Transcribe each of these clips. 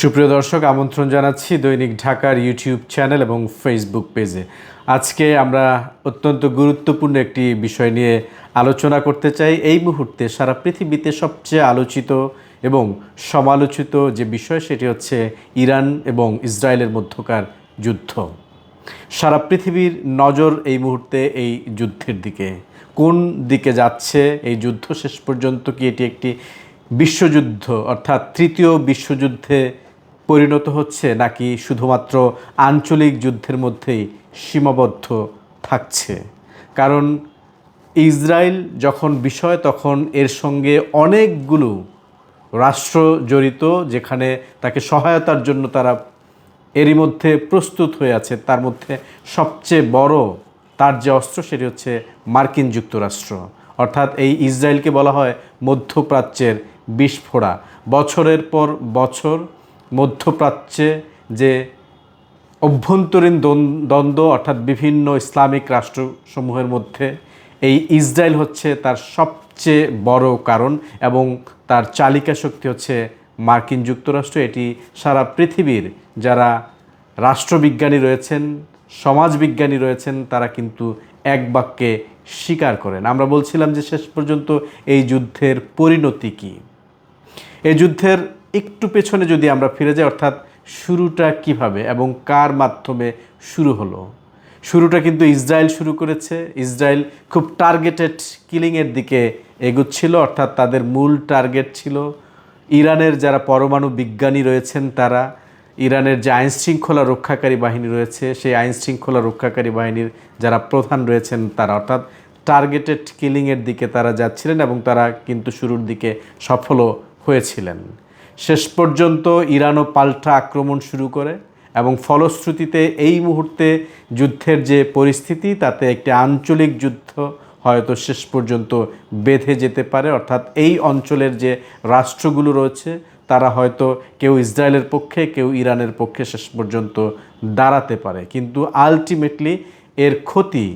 সুপ্রিয় দর্শক, আমন্ত্রণ জানাচ্ছি দৈনিক ঢাকার ইউটিউব চ্যানেল এবং ফেসবুক পেজে। আজকে আমরা অত্যন্ত গুরুত্বপূর্ণ একটি বিষয় নিয়ে আলোচনা করতে চাই। এই মুহূর্তে সারা পৃথিবীতে সবচেয়ে আলোচিত এবং সমালোচিত যে বিষয়, সেটি হচ্ছে ইরান এবং ইসরায়েলের মধ্যকার যুদ্ধ। সারা পৃথিবীর নজর এই মুহূর্তে এই যুদ্ধের দিকে। কোন দিকে যাচ্ছে এই যুদ্ধ শেষ পর্যন্ত কি এটি একটি বিশ্বযুদ্ধ, অর্থাৎ তৃতীয় বিশ্বযুদ্ধে পরিণত হচ্ছে নাকি শুধুমাত্র আঞ্চলিক যুদ্ধের মধ্যেই সীমাবদ্ধ থাকছে? কারণ ইসরায়েল যখন বিষয়, তখন এর সঙ্গে অনেকগুলো রাষ্ট্র জড়িত, যেখানে তাকে সহায়তার জন্য তারা এরই মধ্যে প্রস্তুত হয়ে আছে। তার মধ্যে সবচেয়ে বড়, তার যে অস্ত্র, সেটি হচ্ছে মার্কিন যুক্তরাষ্ট্র। অর্থাৎ এই ইসরায়েলকে বলা হয় মধ্যপ্রাচ্যের বিস্ফোরা। বছরের পর বছর মধ্যপ্রাচ্যে যে অভ্যন্তরীণ দ্বন্দ্ব অর্থাৎ বিভিন্ন ইসলামিক রাষ্ট্রসমূহের মধ্যে এই ইসরায়েল হচ্ছে তার সবচেয়ে বড় কারণ এবং তার চালিকা শক্তি হচ্ছে মার্কিন যুক্তরাষ্ট্র। এটি সারা পৃথিবীর যারা রাষ্ট্রবিজ্ঞানী রয়েছেন, সমাজবিজ্ঞানী রয়েছেন, তারা কিন্তু এক বাক্যে স্বীকার করেন। আমরা বলছিলাম যে শেষ পর্যন্ত এই যুদ্ধের পরিণতি কী? এই যুদ্ধের একটু পেছনে যদি আমরা ফিরে যাই, অর্থাৎ শুরুটা কীভাবে এবং কার মাধ্যমে শুরু হলো? শুরুটা কিন্তু ইসরায়েল শুরু করেছে। ইসরায়েল খুব টার্গেটেড কিলিংয়ের দিকে এগুচ্ছিল, অর্থাৎ তাদের মূল টার্গেট ছিল। ইরানের যারা পরমাণু বিজ্ঞানী রয়েছেন তারা, ইরানের যে আইন শৃঙ্খলা রক্ষাকারী বাহিনী রয়েছে, সেই আইন শৃঙ্খলা রক্ষাকারী বাহিনীর যারা প্রধান রয়েছেন তারা, অর্থাৎ টার্গেটেড কিলিংয়ের দিকে তারা যাচ্ছিলেন এবং তারা কিন্তু শুরুর দিকে সফলও হয়েছিলেন। শেষ পর্যন্ত ইরানও পাল্টা আক্রমণ শুরু করে এবং ফলশ্রুতিতে এই মুহূর্তে যুদ্ধের যে পরিস্থিতি, তাতে একটি আঞ্চলিক যুদ্ধ হয়তো শেষ পর্যন্ত বেঁধে যেতে পারে। অর্থাৎ এই অঞ্চলের যে রাষ্ট্রগুলো রয়েছে, তারা হয়তো কেউ ইসরায়েলের পক্ষে, কেউ ইরানের পক্ষে শেষ পর্যন্ত দাঁড়াতে পারে। কিন্তু আলটিমেটলি এর ক্ষতি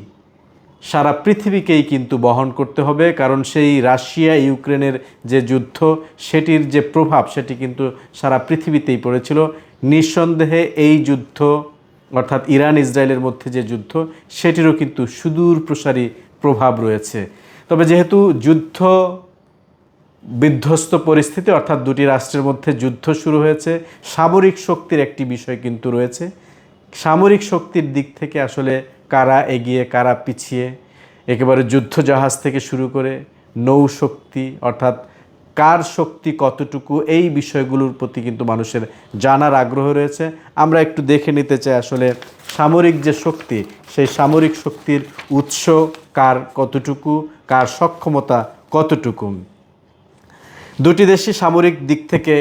সারা পৃথিবীকেই কিন্তু বহন করতে হবে, কারণ সেই রাশিয়া, ইউক্রেনের যে যুদ্ধ, সেটির যে প্রভাব, সেটি কিন্তু সারা পৃথিবীতেই পড়েছিল। নিঃসন্দেহে এই যুদ্ধ, অর্থাৎ ইরান, ইসরায়েলের মধ্যে যে যুদ্ধ, সেটিরও কিন্তু সুদূর প্রসারী প্রভাব রয়েছে। তবে যেহেতু যুদ্ধ বিধ্বস্ত পরিস্থিতি, অর্থাৎ দুটি রাষ্ট্রের মধ্যে যুদ্ধ শুরু হয়েছে, সামরিক শক্তির একটি বিষয় কিন্তু রয়েছে। সামরিক শক্তির দিক থেকে আসলে কারা এগিয়ে, কারা পিছিয়ে, একেবারে যুদ্ধ জাহাজ থেকে শুরু করে নৌশক্তি, অর্থাৎ কার শক্তি কতটুকু, এই বিষয়গুলোর প্রতি কিন্তু মানুষের জানার আগ্রহ রয়েছে। আমরা একটু দেখে নিতে চাই আসলে সামরিক যে শক্তি, সেই সামরিক শক্তির উৎস কার কতটুকু, কার সক্ষমতা কতটুকু। দুটি দেশই সামরিক দিক থেকে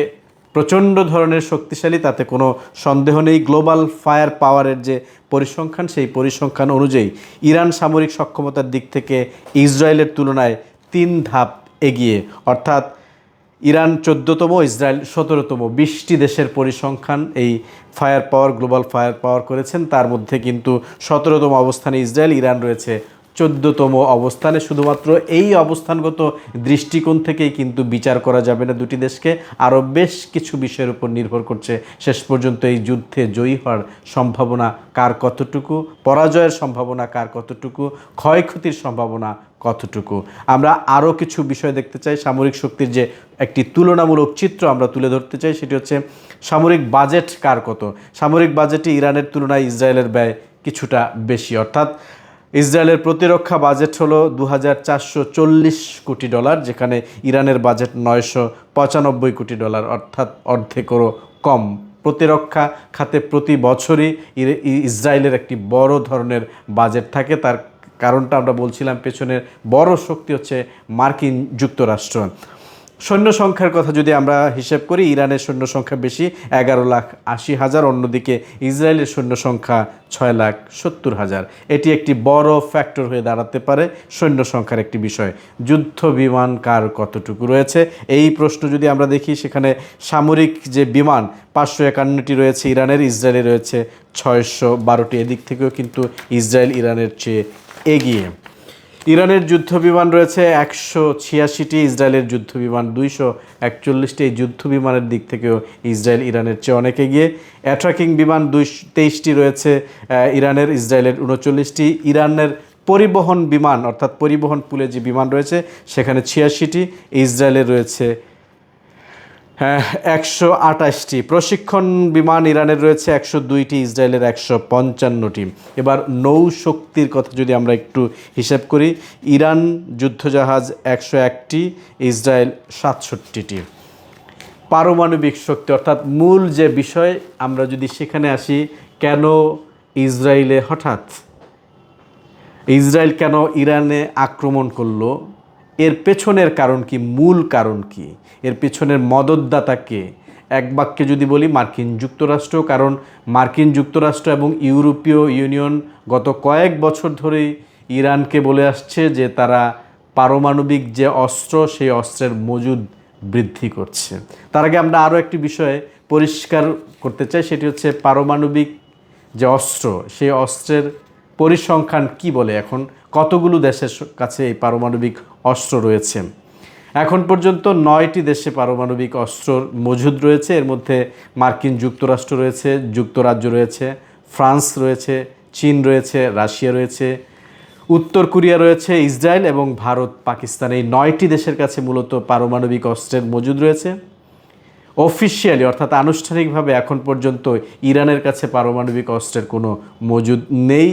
প্রচণ্ড ধরনের শক্তিশালী, তাতে কোনো সন্দেহ নেই। গ্লোবাল ফায়ার পাওয়ারের যে পরিসংখ্যান, সেই পরিসংখ্যান অনুযায়ী ইরান সামরিক সক্ষমতার দিক থেকে ইসরায়েলের তুলনায় তিন ধাপ এগিয়ে। অর্থাৎ ইরান চোদ্দতম, ইসরায়েল সতেরোতম। বিশটি দেশের পরিসংখ্যান এই fire power, global fire power করেছেন। তার মধ্যে কিন্তু সতেরোতম অবস্থানে ইসরায়েল, ইরান রয়েছে চোদ্দতম অবস্থানে শুধুমাত্র এই অবস্থানগত দৃষ্টিকোণ থেকেই কিন্তু বিচার করা যাবে না দুটি দেশকে। আরও বেশ কিছু বিষয়ের উপর নির্ভর করছে। শেষ পর্যন্ত এই যুদ্ধে জয়ী হওয়ার সম্ভাবনা কার কতটুকু? পরাজয়ের সম্ভাবনা কার কতটুকু? ক্ষয়ক্ষতির সম্ভাবনা কতটুকু? আমরা আরও কিছু বিষয় দেখতে চাই। সামরিক শক্তির যে একটি তুলনামূলক চিত্র আমরা তুলে ধরতে চাই, সেটি হচ্ছে সামরিক বাজেট কার কত? সামরিক বাজেটে ইরানের তুলনায় ইসরায়েলের ব্যয় কিছুটা বেশি। অর্থাৎ ইসরায়েলের প্রতিরক্ষা বাজেট হলো দু হাজার চারশো চল্লিশ কোটি ডলার, যেখানে ইরানের বাজেট নয়শো পঁচানব্বই কোটি ডলার, অর্থাৎ অর্ধেকেরও কম। প্রতিরক্ষা খাতে প্রতি বছরই ইসরায়েলের একটি বড় ধরনের বাজেট থাকে। তার কারণটা আমরা বলছিলাম, পেছনের বড় শক্তি হচ্ছে মার্কিন যুক্তরাষ্ট্র। সৈন্য সংখ্যার কথা যদি আমরা হিসেব করি, ইরানের সৈন্য সংখ্যা বেশি, এগারো লাখ আশি হাজার, অন্যদিকে ইসরায়েলের সৈন্য সংখ্যা ছয় লাখ সত্তর হাজার। এটি একটি বড় ফ্যাক্টর হয়ে দাঁড়াতে পারে সৈন্য সংখ্যার একটি বিষয়। যুদ্ধ বিমান কার কতটুকু রয়েছে? এই প্রশ্ন যদি আমরা দেখি, সেখানে সামরিক যে বিমান, পাঁচশো একান্নটি রয়েছে ইরানের, ইসরায়েলে রয়েছে ছয়শো বারোটি। এদিক থেকেও কিন্তু ইসরায়েল ইরানের চেয়ে এগিয়ে। ইরানের যুদ্ধ বিমান রয়েছে একশো ছিয়াশিটি, ইসরায়েলের যুদ্ধ বিমান দুইশো একচল্লিশটি। এই যুদ্ধ বিমানের দিক থেকেও ইসরায়েল ইরানের চেয়ে অনেকে গিয়ে অ্যাট্রাকিং বিমান দুই তেইশটি রয়েছে ইরানের, ইসরায়েলের উনচল্লিশটি। ইরানের পরিবহন বিমান, অর্থাৎ পরিবহন পুলে যে বিমান রয়েছে, সেখানে ছিয়াশিটি। ইসরায়েলের রয়েছে একশো আটাশটি প্রশিক্ষণ বিমান ইরানের রয়েছে একশো দুইটি, ইসরায়েলের একশো পঞ্চান্নটি। এবার নৌ শক্তির কথা যদি আমরা একটু হিসাব করি, ইরান যুদ্ধজাহাজ একশো একটি, ইসরায়েল সাতষট্টিটি। পারমাণবিক শক্তি, অর্থাৎ মূল যে বিষয়, আমরা যদি সেখানে আসি, কেন ইসরায়েলে হঠাৎ? ইসরায়েল কেন ইরানে আক্রমণ করল? এর পেছনের কারণ কি? মূল কারণ কি? এর পেছনের মদতদাতা কে? এক বাক্যে যদি বলি, মার্কিন যুক্তরাষ্ট্র, কারণ মার্কিন যুক্তরাষ্ট্র এবং ইউরোপীয় ইউনিয়ন গত কয়েক বছর ধরেই ইরানকে বলে আসছে যে তারা পারমাণবিক যে অস্ত্র, সেই অস্ত্রের মজুদ বৃদ্ধি করছে। তার আগে আমরা আরও একটি বিষয়ে পরিষ্কার করতে চাই, সেটি হচ্ছে পারমাণবিক যে অস্ত্র, সেই অস্ত্রের পরিসংখ্যান কি বলে এখন? কতগুলো দেশের কাছে এই পারমাণবিক অস্ত্র রয়েছে? এখন পর্যন্ত নয়টি দেশে পারমাণবিক অস্ত্র মজুদ রয়েছে। এর মধ্যে মার্কিন যুক্তরাষ্ট্র রয়েছে, যুক্তরাজ্য রয়েছে, ফ্রান্স রয়েছে, চীন রয়েছে, রাশিয়া রয়েছে, উত্তর কোরিয়া রয়েছে, ইসরায়েল এবং ভারত, পাকিস্তান। এই নয়টি দেশের কাছে মূলত পারমাণবিক অস্ত্রের মজুদ রয়েছে। অফিসিয়ালি অর্থাৎ আনুষ্ঠানিকভাবে এখন পর্যন্ত ইরানের কাছে পারমাণবিক অস্ত্রের কোনো মজুদ নেই।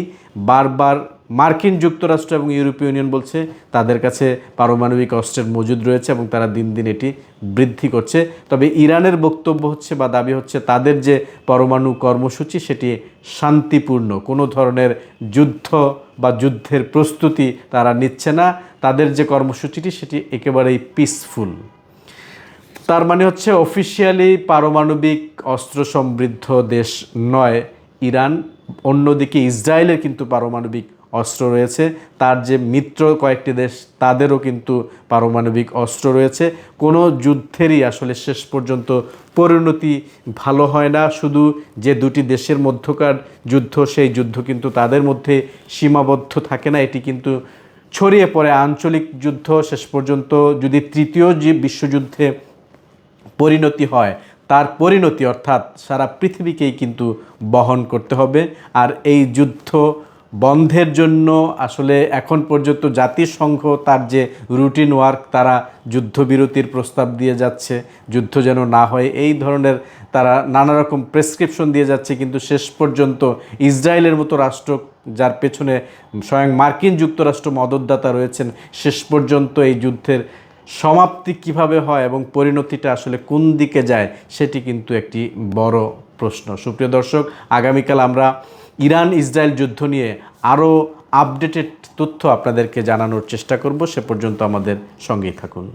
বারবার মার্কিন যুক্তরাষ্ট্র এবং ইউরোপীয় ইউনিয়ন বলছে তাদের কাছে পারমাণবিক অস্ত্রের মজুদ রয়েছে এবং তারা দিন দিন এটি বৃদ্ধি করছে। তবে ইরানের বক্তব্য হচ্ছে বা দাবি হচ্ছে তাদের যে পরমাণু কর্মসূচি সেটি শান্তিপূর্ণ, কোনো ধরনের যুদ্ধ বা যুদ্ধের প্রস্তুতি তারা নিচ্ছে না। তাদের যে কর্মসূচিটি সেটি একেবারেই পিসফুল তার মানে হচ্ছে অফিসিয়ালি পারমাণবিক অস্ত্র সমৃদ্ধ দেশ নয় ইরান, অন্যদিকে ইসরায়েলের কিন্তু পারমাণবিক অস্ত্র রয়েছে। তার যে মিত্র কয়েকটি দেশ, তাদেরও কিন্তু পারমাণবিক অস্ত্র রয়েছে। কোনো যুদ্ধেরই আসলে শেষ পর্যন্ত পরিণতি ভালো হয় না। শুধু যে দুটি দেশের মধ্যকার যুদ্ধ, সেই যুদ্ধ কিন্তু তাদের মধ্যে সীমাবদ্ধ থাকে না। এটি কিন্তু ছড়িয়ে পড়ে আঞ্চলিক যুদ্ধ। শেষ পর্যন্ত যদি তৃতীয় যে বিশ্বযুদ্ধে পরিণতি হয়, তার পরিণতি অর্থাৎ সারা পৃথিবীকেই কিন্তু বহন করতে হবে। আর এই যুদ্ধ বন্ধের জন্য আসলে এখন পর্যন্ত জাতিসংঘ তার যে রুটিন ওয়ার্ক তারা যুদ্ধবিরতির প্রস্তাব দিয়ে যাচ্ছে, যুদ্ধ যেন না হয়, এই ধরনের তারা নানা রকম প্রেসক্রিপশন দিয়ে যাচ্ছে, কিন্তু শেষ পর্যন্ত ইসরায়েলের মতো রাষ্ট্র যার পেছনে স্বয়ং মার্কিন যুক্তরাষ্ট্র মদতদাতা রয়েছেন, শেষ পর্যন্ত এই যুদ্ধের সমাপ্তি কীভাবে হয় এবং পরিণতিটা আসলে কোন দিকে যায়, সেটি কিন্তু একটি বড় প্রশ্ন। সুপ্রিয় দর্শক, আগামীকাল আমরা ইরান ইসরায়েল যুদ্ধ নিয়ে আরও আপডেটেড তথ্য আপনাদেরকে জানানোর চেষ্টা করব। সে পর্যন্ত আমাদের সঙ্গেই থাকুন।